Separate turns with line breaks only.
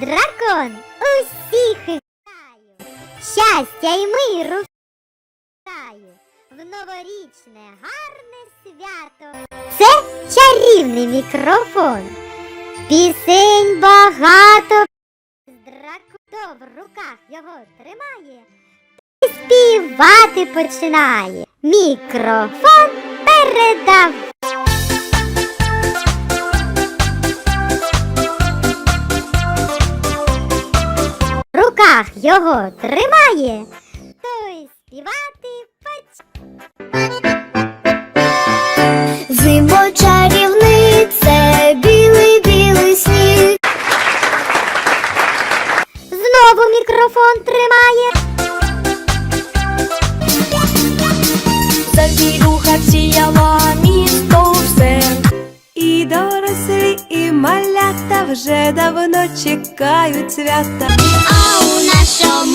дракон, усіх вітаю! Щастя й миру вітаю в новорічне гарне свято. Це чарівний мікрофон. Пісень багато. Дракон в руках його тримає, і співати починає. Мікрофон передав. Руках його тримає, той співати починає.
Зимо чарівний, це білий білий сніг.
Знову мікрофон тримає.
Завірюха всіяла
малята вже давно чекають свята.
А у нашому